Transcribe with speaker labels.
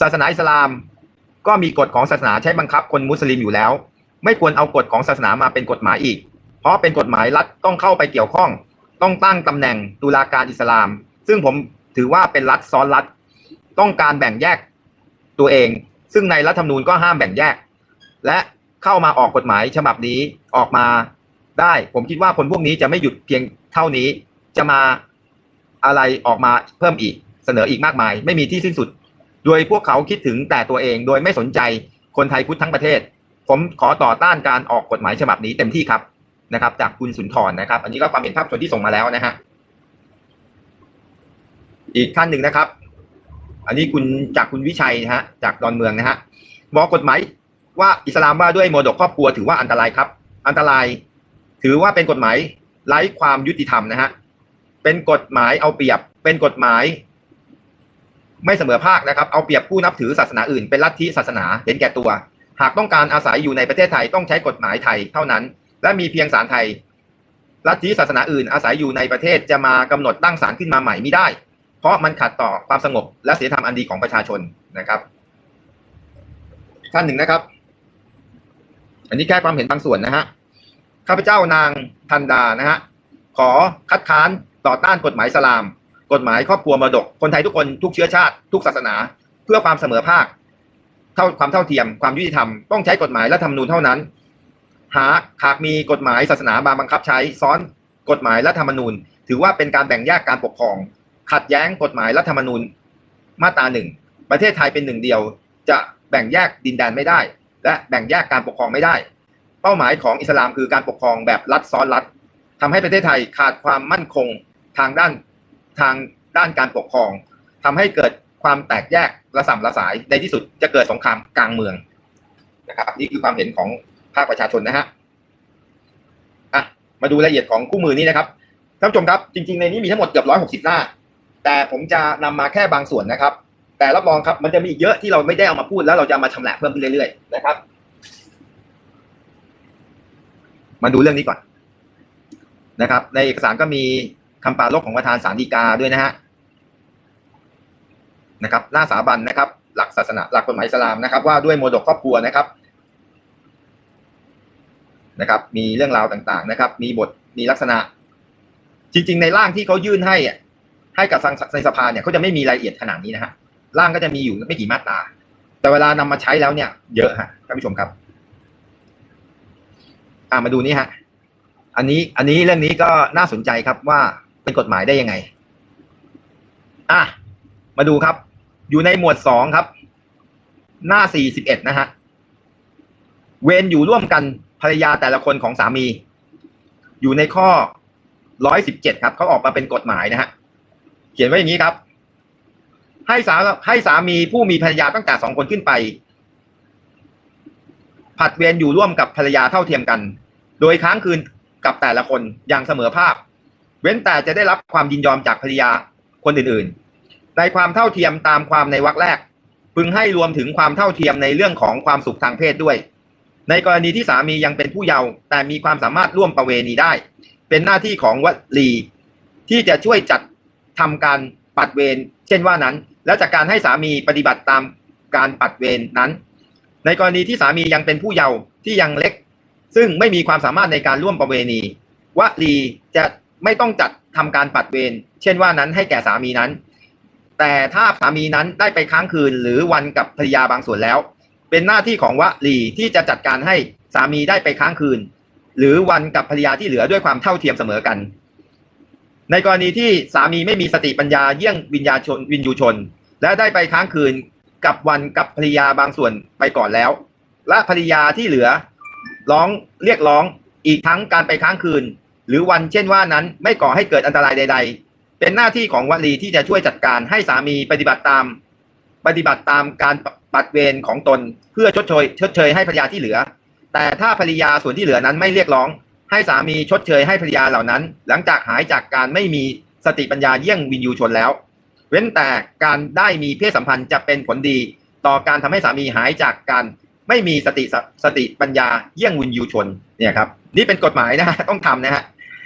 Speaker 1: ศาสนาอิสลามก็มีกฎของศาสนาใช้บังคับคนมุสลิมอยู่แล้ว ไม่ควรเอากฎของศาสนามาเป็นกฎหมายอีก เพราะเป็นกฎหมายรัฐต้องเข้าไปเกี่ยวข้อง ต้องตั้งตำแหน่งตุลาการอิสลาม ซึ่งผมถือว่าเป็นรัฐซ้อนรัฐ ต้องการแบ่งแยกตัวเอง ซึ่งในรัฐธรรมนูญก็ห้ามแบ่งแยก และเข้ามาออกกฎหมายฉบับนี้ออกมาได้ ผมคิดว่าคนพวกนี้จะไม่หยุดเพียงเท่านี้ จะมาอะไรออกมาเพิ่มอีกเสนออีกมากมาย ไม่มีที่สิ้นสุด โดยพวกเขาคิดถึงแต่ตัวเองโดยไม่สนใจคนไทยพุทธทั้งประเทศ ผมขอต่อต้านการออกกฎหมายฉบับนี้เต็มที่ครับนะครับ จากคุณสุนทรนะครับ อันนี้ก็ความเห็นภาพส่วนที่ส่งมาแล้วนะฮะอีกท่านหนึ่งนะครับ อันนี้คุณจากคุณวิชัยนะฮะจากดอนเมืองนะฮะบอกกฎหมายว่าอิสลามว่าด้วยโมดกครอบครัวถือว่าอันตรายครับ อันตราย ถือว่าเป็นกฎหมายไร้ความยุติธรรมนะฮะเป็นกฎหมายเอาเปรียบ เป็นกฎหมาย ไม่เสมอภาคนะครับ เอาเปรียบผู้นับถือศาสนาอื่น เป็นลัทธิศาสนาเห็นแก่ตัว หากต้องการอาศัยอยู่ในประเทศไทยต้องใช้กฎหมายไทยเท่านั้น และมีเพียงศาลไทย ลัทธิศาสนาอื่น อาศัยอยู่ในประเทศจะมากำหนดตั้งศาลขึ้นมาใหม่ไม่ได้ เพราะมันขัดต่อความสงบและศีลธรรมอันดีของประชาชนนะครับท่านหนึ่งนะครับ อันนี้แค่ความเห็นบางส่วนนะฮะข้าพเจ้านางทันดานะฮะขอคัดค้านต่อต้านกฎหมายสลาม กฎหมายครอบครัวมรดก คนไทยทุกคนทุกเชื้อชาติ ทุกศาสนา เพื่อความเสมอภาค เท่าความเท่าเทียมความยุติธรรมต้องใช้กฎหมายและธรรมนูญเท่านั้น หากหากมีกฎหมายศาสนาบางบังคับใช้ซ้อนกฎหมายและธรรมนูญ ถือว่าเป็นการแบ่งแยกการปกครอง ขัดแย้งกฎหมายและธรรมนูญมาตราหนึ่งประเทศไทยเป็นหนึ่งเดียว จะแบ่งแยกดินแดนไม่ได้ และแบ่งแยกการปกครองไม่ได้ เป้าหมายของอิสลามคือการปกครองแบบรัฐซ้อนรัฐทำให้ประเทศไทยขาดความมั่นคงทางด้าน ทางด้านการปกครองทำให้เกิดความแตกแยกระส่ำระสายในที่สุดจะเกิดสงครามกลางเมืองนะครับนี่คือความเห็นของภาคประชาชนนะฮะอะมาดูรายละเอียดของคู่มือนี้นะครับท่านผู้ชมครับ จริงๆในนี้มีทั้งหมดเกือบร้อยหกสิบหน้า แต่ผมจะนำมาแค่บางส่วนนะครับ แต่รับรองครับมันจะมีอีกเยอะที่เราไม่ได้เอามาพูดแล้วเราจะมาชำแหละเพิ่มขึ้นเรื่อยๆนะครับ มาดูเรื่องนี้ก่อนนะครับ ในเอกสารก็มี คำปรารภของประธานศาลฎีกาด้วยนะฮะนะครับหน้าสาบันนะครับ หลักศาสนาหลักกฎหมายอิสลามนะครับ ว่าด้วยโมดกครอบครัวนะครับนะครับ มีเรื่องราวต่างๆนะครับ มีบทมีลักษณะ จริง ๆ ในร่างที่เขายื่นให้ให้กับในสภาเนี่ยเขาจะไม่มีรายละเอียดขนาดนี้นะฮะร่างก็จะมีอยู่ไม่กี่มาตรา แต่เวลานำมาใช้แล้วเนี่ย เยอะฮะท่านผู้ชมครับ อ่ามาดูนี่ฮะ อันนี้อันนี้เรื่องนี้ก็น่าสนใจครับว่า เป็นกฎหมายได้ยังไง อะ มาดูครับ อยู่ในหมวดสองครับ หน้าสี่สิบเอ็ดนะฮะ เวรอยู่ร่วมกันภรรยาแต่ละคนของสามี อยู่ในข้อร้อยสิบเจ็ดครับ เขาออกมาเป็นกฎหมายนะฮะ เขียนไว้อย่างนี้ครับ ให้สาให้สามีผู้มีภรรยาตั้งแต่สองคนขึ้นไปผัดเวรอยู่ร่วมกับภรรยาเท่าเทียมกัน โดยค้างคืนกับแต่ละคนอย่างเสมอภาพ เว้นแต่จะได้รับความยินยอมจากภรรยาคนอื่นๆ ในความเท่าเทียมตามความในวรรคแรก พึงให้รวมถึงความเท่าเทียมในเรื่องของความสุขทางเพศด้วย ในกรณีที่สามียังเป็นผู้เยาว์แต่มีความสามารถร่วมประเวณีได้ เป็นหน้าที่ของวลี ที่จะช่วยจัดทำการปัดเวรเช่นว่านั้น แล้วจากการให้สามีปฏิบัติตามการปัดเวรนั้น ในกรณีที่สามียังเป็นผู้เยาว์ที่ยังเล็ก ซึ่งไม่มีความสามารถในการร่วมประเวณีวลีจะ ไม่ต้องจัดทำการปัดเวรเช่นว่านั้นให้แก่สามีนั้น แต่ถ้าสามีนั้นได้ไปค้างคืนหรือวันกับภรรยาบางส่วนแล้ว เป็นหน้าที่ของวลีที่จะจัดการให้สามีได้ไปค้างคืน หรือวันกับภรรยาที่เหลือด้วยความเท่าเทียมเสมอกัน ในกรณีที่สามีไม่มีสติปัญญาเยี่ยงวิญญาชนวินยูชน และได้ไปค้างคืนกับวันกับภรรยาบางส่วนไปก่อนแล้ว และภรรยาที่เหลือร้องเรียกร้องอีกทั้งการไปค้างคืน หรือวันเช่นว่านั้นไม่ก่อให้เกิดอันตรายใด ๆ เป็นหน้าที่ของวลีที่จะช่วยจัดการให้สามีปฏิบัติตาม ปฏิบัติตามการปัดเวรของตนเพื่อชดเชยชดเชยให้ภรรยาที่เหลือ แต่ถ้าภรรยาส่วนที่เหลือนั้นไม่เรียกร้อง ให้สามีชดเชยให้ภรรยาเหล่านั้น หลังจากหายจากการไม่มีสติปัญญาเยี่ยงวินยูชนแล้ว เว้นแต่การได้มีเพศสัมพันธ์จะเป็นผลดี ต่อการทำให้สามีหายจากการไม่มีสติสติปัญญาเยี่ยงวินยูชนเนี่ยครับ นี่เป็นกฎหมายนะฮะต้องทำนะฮะ